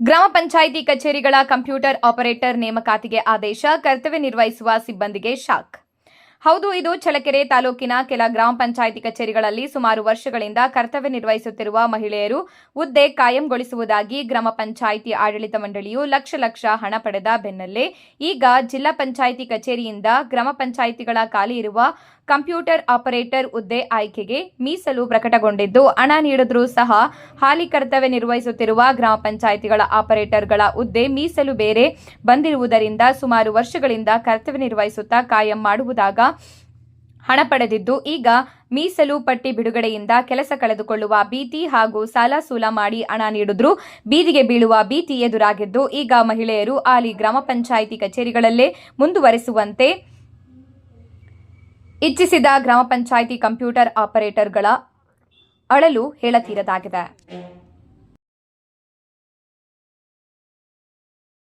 ಗ್ರಾಮ ಪಂಚಾಯಿತಿ ಕಚೇರಿಗಳ computer operator ನೇಮಕಾತಿಗೆ ಆದೇಶ ಕರ್ತವ್ಯ ನಿರ್ವಹಿಸುವ ಸಿಬ್ಬಂದಿಗೆ ಶಾಕ್. ಹೌದು, ಇದು ಚಳ್ಳಕೆರೆ ತಾಲೂಕಿನ ಕೆಲ ಗ್ರಾಮ ಪಂಚಾಯಿತಿ ಕಚೇರಿಗಳಲ್ಲಿ ಸುಮಾರು ವರ್ಷಗಳಿಂದ ಕರ್ತವ್ಯ ನಿರ್ವಹಿಸುತ್ತಿರುವ ಮಹಿಳೆಯರು ಹುದ್ದೆ ಕಾಯಂಗೊಳಿಸುವುದಾಗಿ ಗ್ರಾಮ ಪಂಚಾಯಿತಿ ಆಡಳಿತ ಮಂಡಳಿಯು ಲಕ್ಷ ಲಕ್ಷ ಹಣ ಪಡೆದ ಬೆನ್ನಲ್ಲೇ ಈಗ ಜಿಲ್ಲಾ ಪಂಚಾಯಿತಿ ಕಚೇರಿಯಿಂದ ಗ್ರಾಮ ಪಂಚಾಯಿತಿಗಳ ಖಾಲಿ ಇರುವ ಕಂಪ್ಯೂಟರ್ ಆಪರೇಟರ್ ಹುದ್ದೆ ಆಯ್ಕೆಗೆ ಮೀಸಲು ಪ್ರಕಟಗೊಂಡಿದ್ದು, ಹಣ ನೀಡಿದ್ರೂ ಸಹ ಹಾಲಿ ಕರ್ತವ್ಯ ನಿರ್ವಹಿಸುತ್ತಿರುವ ಗ್ರಾಮ ಪಂಚಾಯಿತಿಗಳ ಆಪರೇಟರ್ಗಳ ಹುದ್ದೆ ಮೀಸಲು ಬೇರೆ ಬಂದಿರುವುದರಿಂದ ಸುಮಾರು ವರ್ಷಗಳಿಂದ ಕರ್ತವ್ಯ ನಿರ್ವಹಿಸುತ್ತಾ ಕಾಯಂ ಮಾಡುವುದಾಗ ಹಣ ಪಡೆದಿದ್ದು, ಈಗ ಮೀಸಲು ಪಟ್ಟಿ ಬಿಡುಗಡೆಯಿಂದ ಕೆಲಸ ಕಳೆದುಕೊಳ್ಳುವ ಭೀತಿ ಹಾಗೂ ಸಾಲ ಸೂಲ ಮಾಡಿ ಹಣ ನೀಡಿದ್ರು. ಬೀದಿಗೆ ಬೀಳುವ ಭೀತಿ ಎದುರಾಗಿದ್ದು, ಈಗ ಮಹಿಳೆಯರು ಆಲಿ ಗ್ರಾಮ ಪಂಚಾಯಿತಿ ಕಚೇರಿಗಳಲ್ಲೇ ಮುಂದುವರೆಸುವಂತೆ ಇಚ್ಛಿಸಿದ ಗ್ರಾಮ ಪಂಚಾಯಿತಿ ಕಂಪ್ಯೂಟರ್ ಆಪರೇಟರ್ಗಳ ಅಳಲು ಹೇಳತೀರದಾಗಿದೆ.